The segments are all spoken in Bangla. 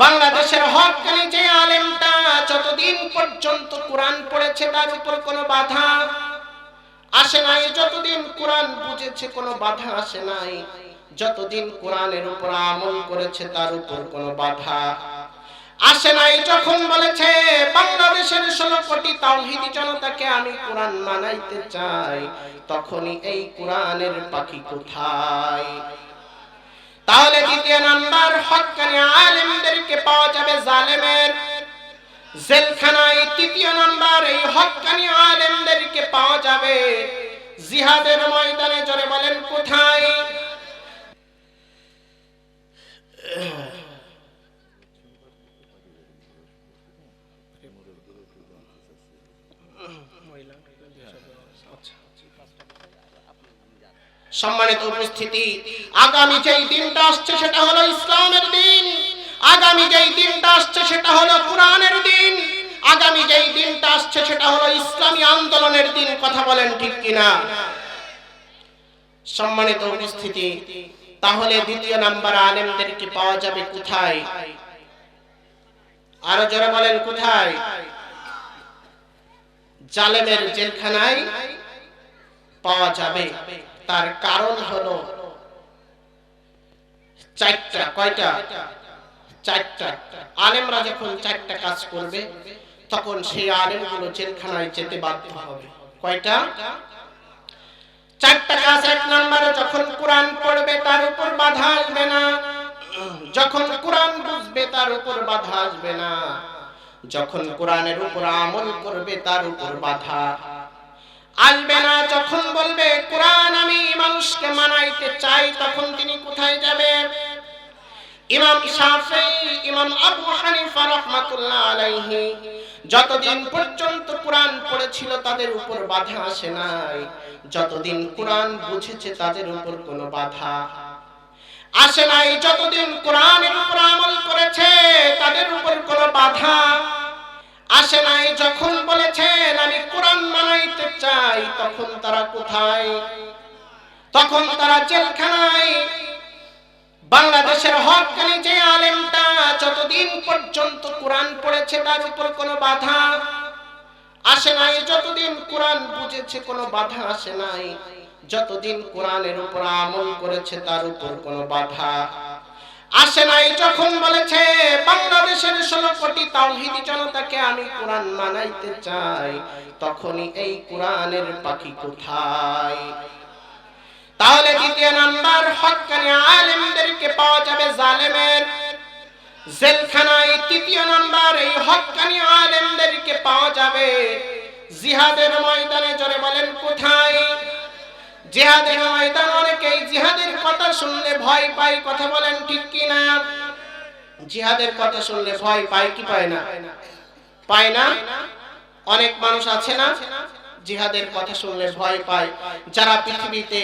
বাংলাদেশের হকানি যে আলেমটা যতদিন পর্যন্ত কোরআন পড়েছে তার উপর কোনো বাধা আসে নাই, যতদিন কোরআন বুঝেছে কোনো বাধা আসে নাই, যতদিন কোরআনের উপর আমল করেছে তার উপর কোনো বাধা আসে নাই। যখন বলেছে, বাংলাদেশের ষোলো কোটি তাওহিদি জনতাকে আমি কোরআন মানাইতে চাই, তখনই এই কোরআনের পাখি কোথায়? তাহলে দ্বিতীয় নাম্বার হকানি আলেমদেরকে পাওয়া যাবে জালেমের জেলখানায়। তৃতীয় নাম্বার, এই হকানি আলেমদেরকে পাওয়া যাবে জিহাদের ময়দানে। সম্মানিত উপস্থিতি। আগামী যেই দিনটা আসছে সেটা হলো ইসলামের দিন। আগামী যেই দিনটা আসছে সেটা হলো কোরআনের দিন। আগামী যেই দিনটা আসছে সেটা হলো ইসলামী আন্দোলনের দিন, কথা বলেন ঠিক কিনা? সম্মানিত উপস্থিতি, তাহলে দ্বিতীয় নাম্বার আলেমদেরকে পাওয়া যাবে কোথায়? আরও যারা বলেন কোথায়? জালেমের জেলখানায় পাওয়া যাবে। তার কারণ হলো চারটা, কয়টা? চারটা। আলেমরা যখন চারটা কাজ করবে, তখন সেই আলেমগুলো জেলখানায় যেতে বাধ্য হবে। কয়টা? চারটা কাজ এক নম্বরে যখন কোরআন পড়বে, তার উপর বাধা আসবে না। যখন কোরআন বুঝবে, তার উপর বাধা আসবে না। যখন কোরআনের উপর আমল করবে, তার উপর বাধা আসবে না যখন বলবে, কোরআন আমি মানুষকে মানাইতে চাই, তখন তিনি কোথায় যাবে ইমাম শাফি ইমাম আবু হানিফা রাহমাতুল্লাহ আলাইহি, যতদিন পর্যন্ত কোরআন পড়েছিল তাদের উপর বাধা আসে নাই। যতদিন কোরআন বুঝেছে তাদের উপর কোনো বাধা আসে নাই। যতদিন কোরআনের উপর আমল করেছে, তাদের উপর কোনো বাধা আসে নাই। যখন বলেছেন, আমি কোরআন চাই তখন তারা কোথায়? তখন তারা জেলখানায়। বাংলাদেশের হকানি যে আলেমটা যতদিন পর্যন্ত কোরআন পড়েছে, তার উপর কোনো বাধা আসে নাই। যতদিন কোরআন বুঝেছে, কোনো বাধা আসে নাই। যতদিন কোরআনের উপর আমল করেছে, তার উপর কোনো বাধা আসে নাই যখন বলেছে, বাংলাদেশের ষোলো কোটি তাওহিদি জনতাকে আমি কোরআন মানাইতে চাই, তখনই এই কোরআনের পাখি কোথায়? তাহলে দ্বিতীয় নাম্বার, হকানি আলেমদেরকে পাওয়া যাবে জালেমের জেলখানায়। তৃতীয় নাম্বার, এই হকানি আলেমদেরকে পাওয়া যাবে জিহাদের ময়দানে, জোরে বলেন, কোথায়? জিহাদের ময়দান অনেকেই জিহাদের কথা শুনলে ভয় পায়, কথা বলেন ঠিক কি না জিহাদের কথা শুনলে ভয় পায় কি পায় না? পায় না? অনেক মানুষ আছে না জিহাদের কথা শুনলে ভয় পায়? যারা পৃথিবীতে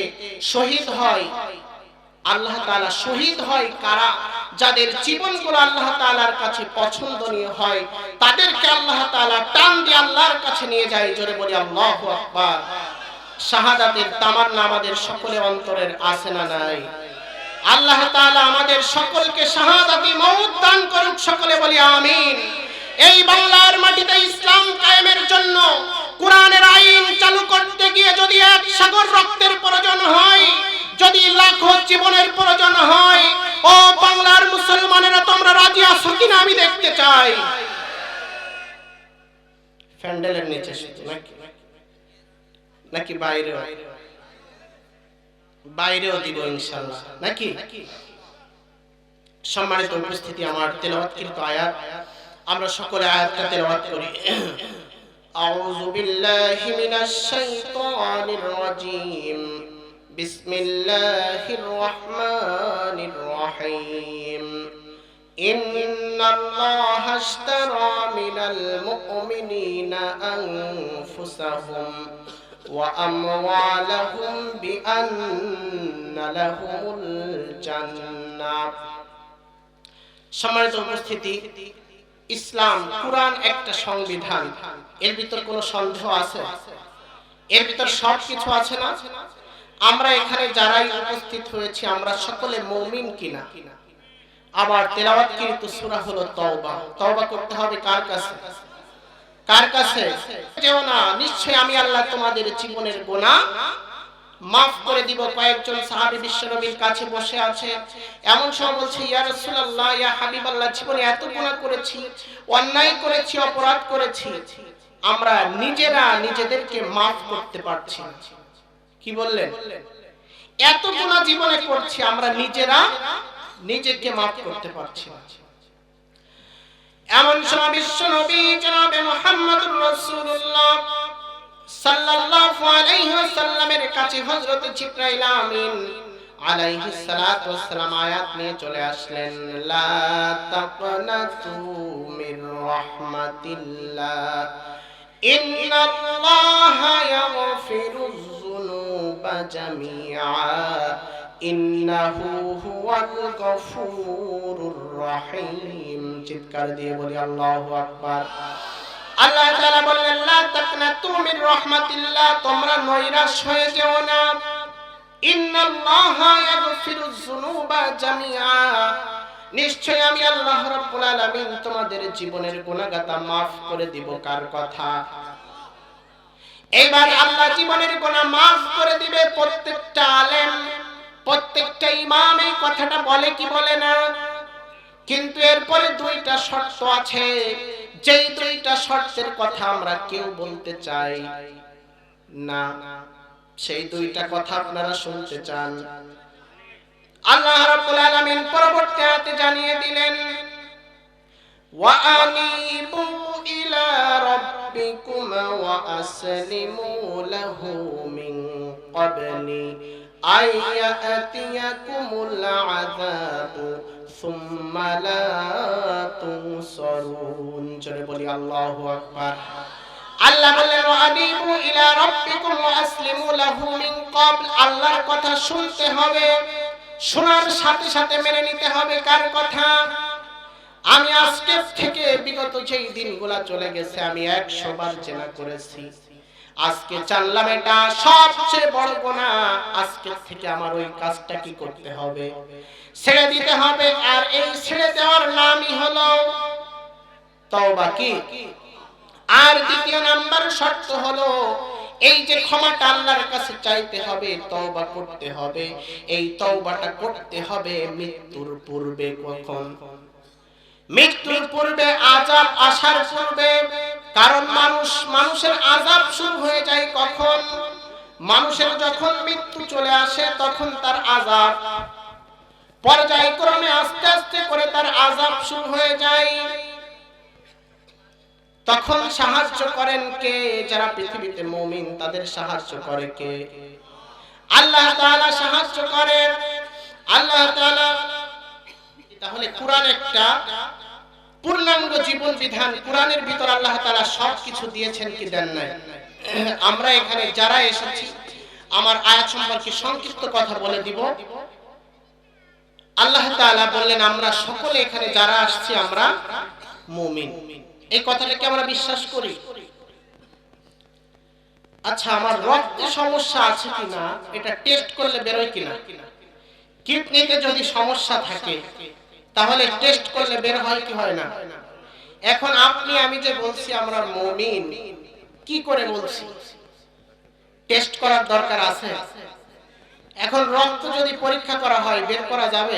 শহীদ হয়, আল্লাহ তাআলা শহীদ হয় কারা? যাদের জীবনগুলো আল্লাহ তাআলার কাছে পছন্দনীয় হয়, তাদেরকে আল্লাহ তাআলা টান দিয়ে আল্লাহর কাছে নিয়ে যায়। জোরে বলি, আল্লাহু আকবার। শাহাদাতের তামান্না আমাদের সকলে অন্তরের আছে না নাই? আল্লাহ তাআলা আমাদের সকলকে শাহাদাতি মউত দান করুক, সকলে বলি আমিন। এই বাংলার মাটিতে ইসলাম কায়েমের জন্য কোরআনের আইন চালু করতে গিয়ে যদি এক সাগর রক্তের প্রয়োজন হয়, যদি লাখো জীবনের প্রয়োজন হয়, ও বাংলার মুসলমানেরা তোমরা রাজি আছো কিনা আমি দেখতে চাই। ফ্যান্ডেলের নিচে শুধু নাকি? নাকি বাইরেও বাইরেও দিব ইনশাআল্লাহ নাকি সম্মানিত উপস্থিতি আমার তেলাওয়াতকৃত আয়াত আমরা সকলে আয়াতটা তেলাওয়াত করি আউযু বিল্লাহি মিনাশ শাইতানির রাজীম বিসমিল্লাহির রহমানির রহিম إن الله اشترى من المؤمنين أنفسهم وأموالهم بأن لهم الجنة সম্মানিত উপস্থিতি ইসলাম কোরআন একটা সংবিধান এর ভিতর কোনো সন্দেহ আছে এর ভিতর সব কিছু আছে না আমরা এখানে যারাই উপস্থিত হয়েছি আমরা সকলে মৌমিন কিনা আবার তেলাওয়াতকৃত সূরা হলো তওবা তওবা করতে হবে কার কাছে কার কাছে? যেও না নিশ্চয় আমি আল্লাহ তোমাদের জীবনের গুনাহ মাফ করে দিব। কয়েকজন সাহাবী বিশ্বনবীর কাছে বসে আছে। এমন সময় বলছে, ইয়া রাসূলুল্লাহ, ইয়া হাবিবাল্লাহ, জীবনে এত গুনাহ করেছি, অন্যায় করেছি, অপরাধ করেছি, আমরা নিজেরা নিজেদেরকে মাফ করতে পারছি কি বললেন? এত গুনাহ জীবনে করছি, আমরা নিজেরা নিজেকে মাফ করতে পারছি না। এমন সময় বিশ্ব নবী জনাবে মুহাম্মদুর রাসূলুল্লাহ সাল্লাল্লাহু আলাইহি ওয়াসাল্লামের কাছে হযরত জিবরাইল আমিন আলাইহিস সালাতু ওয়াসসালাম আয়াত নিয়ে চলে আসলেন, লা তাকনাতু মির রাহমাতিল্লাহ, ইন্নাল্লাহা ইয়াগফিরুয যুনুবা জামিআ। চিৎকার দিয়ে বলি, আল্লাহু বললেন, লা তোমরা নৈরাশ হয়ে যেও না। নিশ্চয় আমি আল্লাহ রাব্বুল তোমাদের জীবনের গুনাহগাতা maaf করে দিব, কার কথা? এবার আল্লাহ জীবনের গুনাহ maaf করে দিবে প্রত্যেকটা আলেম। প্রত্যেকটা ইমাম এই কথাটা বলে কি বলে না? কিন্তু এরপরে দুইটা শর্ত আছে। যেই দুইটা শর্তের কথা আমরা কেউ বলতে চাই না, সেই দুইটা কথা আপনারা শুনতে চান। আল্লাহ রাব্বুল আলামিন পরবর্তী আয়াতে জানিয়ে দিলেন ওয়ানিবু ইলা রাব্বিকুম ওয়া আসলিমু লাহু মিন ক্বাবলি। আল্লাহর কথা শুনতে হবে, শোনার সাথে সাথে মেনে নিতে হবে। কার কথা? আমি আজকে থেকে বিগত যেই দিনগুলা চলে গেছে, আমি একশো বার চেনা করেছি। আজকে জানলাম এটা সবচেয়ে বড় গোনা, আজকে থেকে আমার ওই কাজটা কি করতে হবে? ছেড়ে দিতে হবে, আর এই ছেড়ে দেওয়ার নামই হলো তওবা কি? আর দ্বিতীয় নাম্বার শর্ত হলো, এই যে ক্ষমাটা আল্লাহর কাছে চাইতে হবে, তওবা করতে হবে। এই তওবাটা করতে হবে মৃত্যুর পূর্বে কখন? মৃত্যুর পূর্বে আজাব আসার পূর্বে। কারণ মানুষ, মানুষের আজাব শুরু হয়ে যায় কখন? মানুষের যখন মৃত্যু চলে আসে, তখন তার আজাব পর্যায়ক্রমে আস্তে আস্তে করে তার আজাব শুরু হয়ে যায়। তখন সাহায্য করেন কে? যারা পৃথিবীতে মুমিন, তাদের সাহায্য করে কে? আল্লাহ তাআলা সাহায্য করেন। আল্লাহ তাহলে কোরআন একটা পূর্ণাঙ্গ জীবন বিধান কোরআনের ভিতর আল্লাহ তাআলা সব কিছু দিয়েছেন কি দেন নাই? আমরা এখানে যারা এসেছি, আমার আয়াত সম্পর্কে সংক্ষিপ্ত কথা বলে দিব। আল্লাহ তাআলা বললেন, আমরা সকলে এখানে যারা আসছি, আমরা মুমিন। এই কথাটাকে আমরা বিশ্বাস করি? আচ্ছা আমার রক্তে সমস্যা আছে কিনা, এটা টেস্ট করলে বেরোয় কিনা? কিডনিতে যদি সমস্যা থাকে তাহলে টেস্ট করলে বের হয় কি হয় না? এখন আপনি, আমি যে বলছি, আমরা মুমিন। কি করে বলছি? টেস্ট করার দরকার আছে। এখন রক্ত যদি পরীক্ষা করা হয়, বের করা যাবে?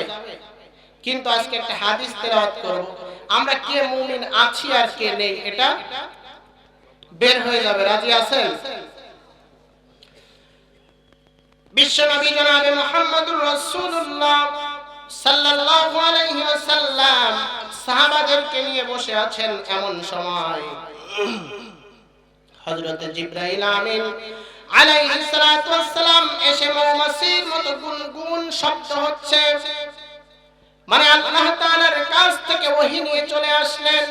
কিন্তু আজকে একটা হাদিস তেলাওয়াত করব। আমরা কে মুমিন আছি আর কে নেই, এটা বের হয়ে যাবে। রাজি আছেন? বিশ্বনবী জনাবে মুহাম্মদুর রাসূলুল্লাহ। সাল্লাল্লাহু আলাইহি ওয়াসাল্লাম সাহাবাদেরকে নিয়ে বসে আছেন এমন সময়। হযরত জিবরাইল আমিন আলাইহিস সালাতু ওয়াসসালাম এসে মৌমাছির মতো গুনগুন শব্দ হচ্ছে। মানে আল্লাহ তাআলার কাছ থেকে ওহী নিয়ে চলে আসলেন।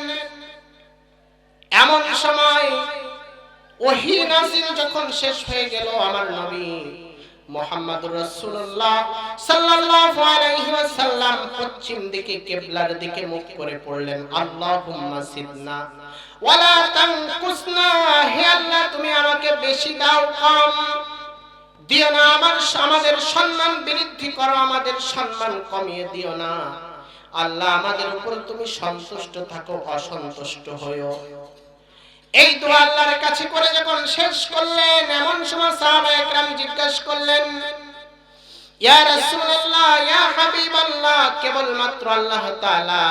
এমন সময় ওহী নাযিল যখন শেষ হয়ে গেল আমার নবী রাসূলুল্লাহ সাল্লাল্লাহু আলাইহি ওয়াসাল্লাম পশ্চিম দিকে কিবলার দিকে মুখ করে পড়লেন, আল্লাহুম্মা সিদনা ওয়ালা তানকুসনা, হে আল্লাহ, তুমি আমাকে বেশি দাও কম। দিও না আমার আমাদের সম্মান বৃদ্ধি করো, আমাদের সম্মান কমিয়ে দিও না। আল্লাহ, আমাদের উপর তুমি সন্তুষ্ট থাকো, অসন্তুষ্ট হইও। এই দোয়া আল্লাহর কাছে করে যখন শেষ করলেন, এমন সময় সাহাবা একরাম জিজ্ঞাসা করলেন, ইয়া রাসূলুল্লাহ, ইয়া হাবিবাল্লাহ, কেবলমাত্র আল্লাহ তাআলা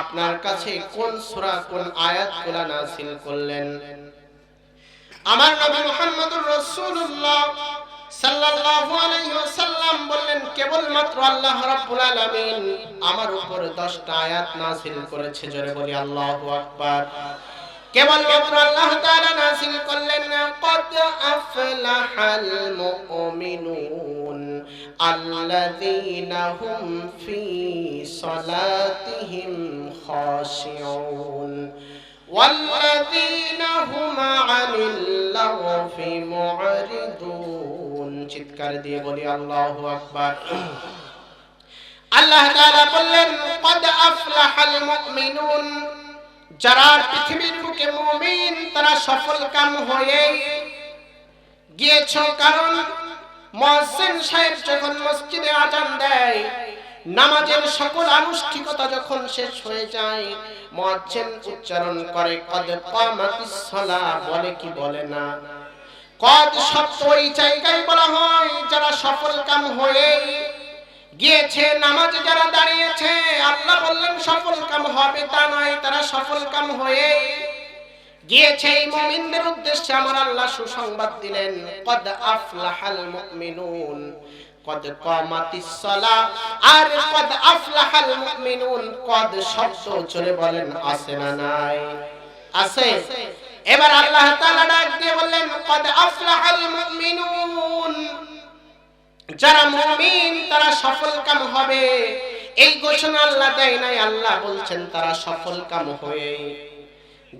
আপনার কাছে কোন সূরা, কোন আয়াতগুলো নাযিল করলেন? আমার নবী মুহাম্মদুর রাসূলুল্লাহ সাল্লাল্লাহু আলাইহি ওয়াসাল্লাম বললেন, কেবলমাত্র আল্লাহ রাব্বুল আলামিন আমার উপর 10টা আয়াত নাযিল করেছে। জোরে বলি, আল্লাহু আকবার। কেবলমাত্র আল্লাহ তাআলা নাযিল করলেন কদ আফলাহাল মুমিনুন আল্লাযীনা হুম ফি সালাতিহিম খাশিউন والذين هم عن اللغو معرضون চিৎকার দিয়ে বলি আল্লাহু আকবার আল্লাহ তাআলা বললেন قد أفلح المؤمنون যারা পৃথিবীর বুকে মুমিন, তারা সফল কাম হয়ে গিয়েছ। কারণ মুয়াজ্জিন সাহেব যখন মসজিদে আজান দেয়, নামাজের সকল আনুষ্ঠিকতা যখন শেষ হয়ে যায় মুয়াজ্জিন উচ্চারণ করে, কদ কামাতিস সালাহ বলে কি বলে না? কদ শব্দ ওই জায়গায় বলা হয়, যারা সফল কাম হয়ে গিয়েছে, নামাজে যারা দাঁড়িয়েছে, আল্লাহ বললেন, সফল কাম হবে তা নয়, তারা সফল কাম হয়ে গিয়েছে। এই মুমিনদের উদ্দেশ্যে আমার আল্লাহ সুসংবাদ দিলেন, কদ আফলাহাল মুমিনুন, কদ কামাতিস সালাহ আর কদ আফলাহাল মুমিনুন কদ শব্দ চলে বলেন, আছে না নাই? আছে। এবার আল্লাহ তাআলা ডাক দিয়ে বললেন, কদ আফলাহাল মুমিনুন যারা মুমিন, তারা সফল কাম হবে। এই ঘোষণা আল্লাহ দেয় নাই, আল্লাহ বলছেন তারা সফল কাম হয়ে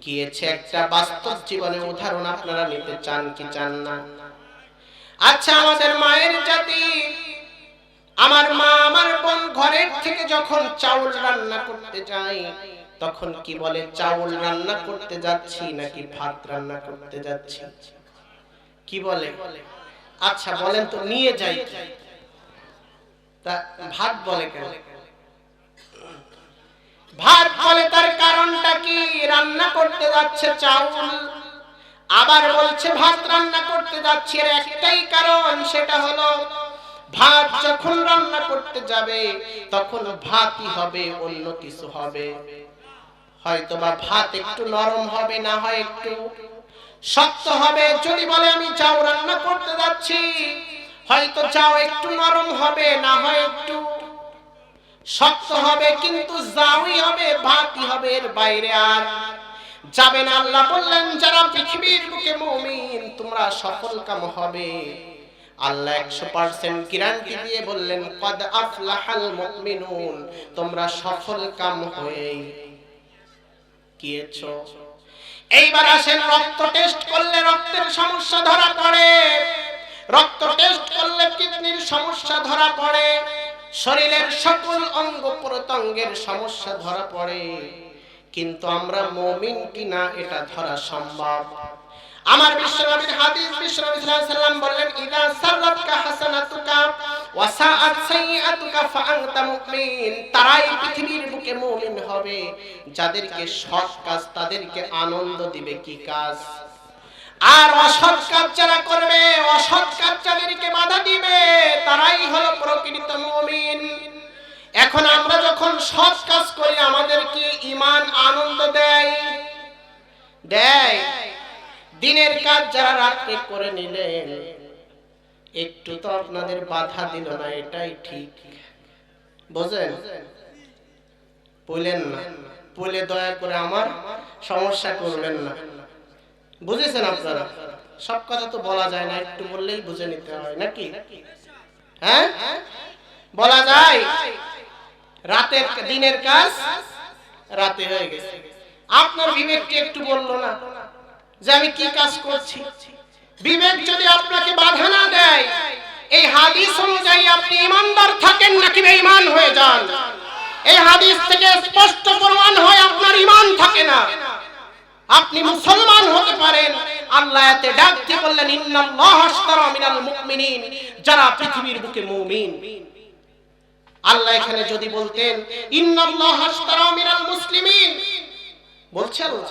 গিয়েছে। একটা বাস্তব জীবনের উদাহরণ আপনারা নিতে চান কি চান না? আচ্ছা আমাদের মায়ের জাতি, আমার মা, আমার বোন ঘরের থেকে যখন চাউল রান্না করতে যায়, তখন কি বলে, চাউল রান্না করতে যাচ্ছি নাকি ভাত রান্না করতে যাচ্ছি? কি বলে? আচ্ছা বলেন তো, নিয়ে যাই। তা ভাত বলে কেন? ভাত বলে তার কারণটা কি? রান্না করতে যাচ্ছে চাউল, আবার বলছে ভাত রান্না করতে যাচ্ছে এর একটাই কারণ, সেটা হলো ভাত যখন রান্না করতে যাবে, তখন ভাতই হবে, অন্য কিছু হবে। হয়তো বা ভাত একটু নরম হবে, না হয় একটু শক্ত হবে, যদি বলে আমি চাও রান্না করতে যাচ্ছি, হয়তো চাও একটু নরম হবে, না হয় একটু শক্ত হবে, কিন্তু যাওই হবে, ভাতই হবে, এর বাইরে আর যাবে না। আল্লাহ বললেন, যারা পৃথিবীর বুকে মুমিন, তোমরা সফল কাম হবে। আল্লাহ একশো পার্সেন্ট গ্যারান্টি দিয়ে বললেন, কদ আফলাহাল মুমিনুন তোমরা সফল কাম হয়ে গিয়েছো। এইবার আসেন, রক্ত টেস্ট করলে রক্তের সমস্যা ধরা পড়ে। রক্ত টেস্ট করলে কিডনির সমস্যা ধরা পড়ে। শরীরের সকল অঙ্গ প্রত্যঙ্গের সমস্যা ধরা পড়ে। কিন্তু আমরা মমিন কিনা এটা ধরা সম্ভব? আমার বিশ্বনবীর হাদিস বিশ্বনবী সাল্লাল্লাহু আলাইহি সাল্লাম বললেন, ইদা সাররাতকা হাসানাতুকা ওয়া সাআত সাইয়্যাতুকা ফাআনতা মুমিন। তারাই পৃথিবীর বুকে মুমিন হবে। যাদেরকে সৎ কাজ, তাদেরকে আনন্দ দিবে কি কাজ? আর অসৎ কাজ যারা করবে, অসৎ কাজ যাদেরকে বাধা দিবে, তারাই হলো প্রকৃত মুমিন। এখন আমরা যখন সৎ কাজ করি, আমাদেরকে ইমান আনন্দ দেয়। দেয়। দিনের কাজ যারা রাত্রে করে নিলেন, একটু তো আপনাদের বাধা দিল না, এটাই ঠিক। বোঝেন? বললেন না, বলে দয়া করে আমার সমস্যা করবেন না। বুঝেছেন আপনারা? সব কথা তো বলা যায় না, একটু বললেই বুঝে নিতে হয়, নাকি? হ্যাঁ? বলা যায়, রাতের দিনের কাজ রাতে হয়ে গেছে। আপনার বিবেককে একটু বলল না যে আমি কি কাজ করছি? বিবেক যদি আপনাকে বাধা না দেয়, এই হাদিস অনুযায়ী আপনি ইমানদার থাকেন নাকি বেঈমান হয়ে যান? এই হাদিস থেকে স্পষ্ট প্রমাণ হয় আপনার ইমান থাকে না। আপনি মুসলমান হতে পারেন, আল্লাহ এতে ডাক দিয়ে বললেন, ইন্নাল্লাহ আশতারা মিনাল মুমিনিন যারা পৃথিবীর বুকে মুমিন। আল্লাহ এখানে যদি বলতেন, ইন্নাল্লাহ আশতারা মিনাল মুসলিমিন বলছে আল্লাহ।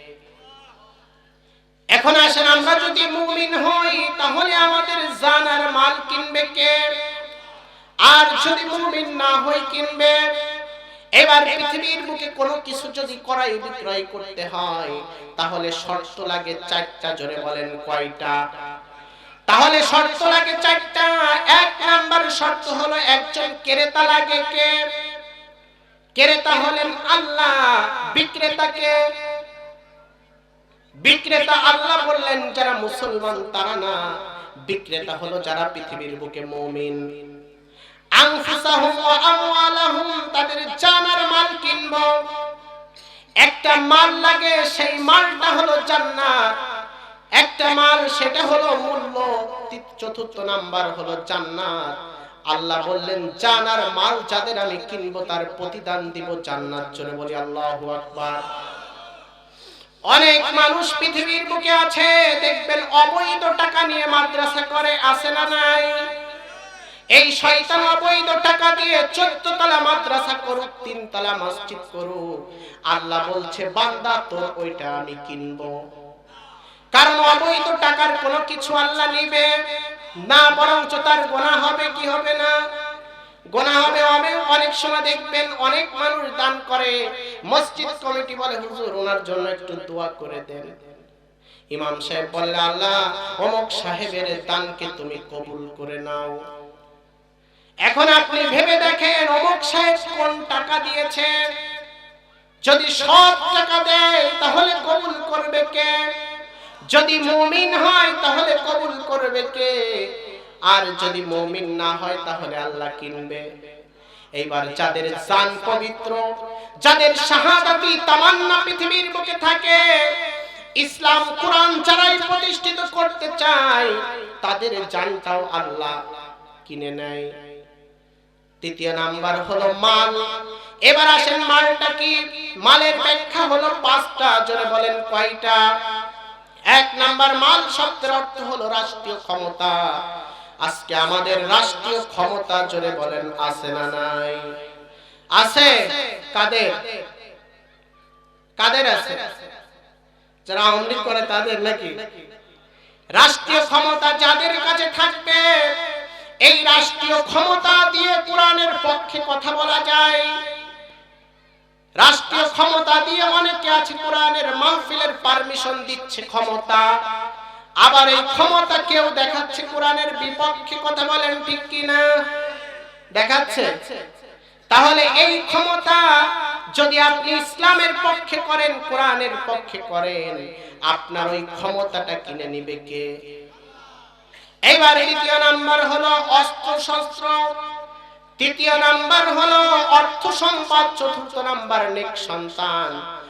এখন আসেন, আমরা যদি মুমিন হই, তাহলে আমাদের জান আর মাল কিনবে কে? আর যদি মুমিন না হই, কিনবে? এবার পৃথিবীর বুকে কোনো কিছু যদি ক্রয় বিক্রয় করতে হয়, তাহলে শর্ত লাগে চারটা, জোরে বলেন কয়টা? তাহলে শর্ত লাগে চারটা। এক নাম্বার শর্ত হলো, একজন ক্রেতা লাগে কে? ক্রেতা হলেন আল্লাহ, বিক্রেতাকে। বিক্রেতা আল্লাহ বললেন, যারা মুসলমান তারা না। বিক্রেতা হলো যারা পৃথিবীর বুকে মুমিন। তাদের জানার মাল একটা মাল লাগে, সেই মালটা হলো জান্নাত। একটা মাল, সেটা হলো মূল্য। চতুর্থ নাম্বার হলো জান্নাত। আল্লাহ বললেন জানার মাল যাদের আমি কিনবো, তার প্রতিদান দিব জান্নাত জন্য। বলি, আল্লাহু আকবার। অনেক মানুষ পৃথিবীর বুকে আছে, দেখবেন অবৈধ টাকা নিয়ে মাদ্রাসা করে আসে না নাই। এই শয়তান অবৈধ টাকা দিয়ে চোদ্দ তলা মাদ্রাসা করুক তিন তলা মসজিদ করুক। আল্লাহ বলছে, বান্দা, তোর ওইটা আমি কিনবো। কারণ অবৈধ টাকার কোনো কিছু আল্লাহ নিবে না, বরঞ্চ তার গোনা হবে কি হবে না? গোনা হবে অনেক সময় দেখবেন অনেক মানুষ দান করে। মসজিদ কমিটি বলে, হুজুর, ওনার জন্য একটু দোয়া করে দেন। ইমাম সাহেব বললে, আল্লাহ সাহেবের দানকে তুমি কবুল করে নাও। এখন আপনি ভেবে দেখেন, অমুক সাহেব কোন টাকা দিয়েছে? যদি সব টাকা দেয়, তাহলে কবুল করবে কে? যদি মুমিন হয়, তাহলে কবুল করবে কে? আর যদি মুমিন না হয় তাহলে আল্লাহ কিনবে। এইবার যাদের জান পবিত্র, যাদের শাহাদাতি তামান্না পৃথিবীর বুকে থাকে, ইসলাম কোরআন যারাই প্রতিষ্ঠিত করতে চায়, তাদের জানটাও আল্লাহ কিনে নেয়। তৃতীয় নাম্বার হলো মাল। এবার আসেন মালটা কি? মালের ব্যাখ্যা হলো পাঁচটা, জোরে বলেন কয়টা? এক নাম্বার মাল, শব্দের অর্থ হলো রাষ্ট্রীয় ক্ষমতা। আজকে আমাদের রাষ্ট্রীয় ক্ষমতা জোরে বলেন, আছে না নাই? আছে। কাদের? কাদের আছে? যারা আওয়ামী করে তাদের নাকি? রাষ্ট্রীয় ক্ষমতা যাদের কাছে থাকবে, এই রাষ্ট্রীয় ক্ষমতা দিয়ে কোরআনের পক্ষে কথা বলা যায়। রাষ্ট্রীয় ক্ষমতা দিয়ে অনেকে আছে কোরআনের মাহফিলের পারমিশন দিচ্ছে ক্ষমতা। আবার এই ক্ষমতা কেউ দেখাচ্ছে? কোরআনের বিপক্ষে কথা বলেন ঠিক কিনা? দেখাচ্ছে? তাহলে এই ক্ষমতা যদি আপনি ইসলামের পক্ষে করেন, কোরআনের পক্ষে করেন, আপনার ওই ক্ষমতাটা কিনে নিবে কে? এবার দ্বিতীয় নাম্বার হলো অস্ত্র শস্ত্র তৃতীয় নাম্বার হলো অর্থ সম্পদ চতুর্থ নাম্বার নেক সন্তান।